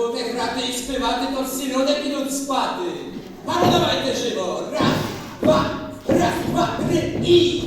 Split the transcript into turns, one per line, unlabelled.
Будете грати і співати, то всі люди підуть спати. А ну давайте живо! Раз, два, раз, два, три і...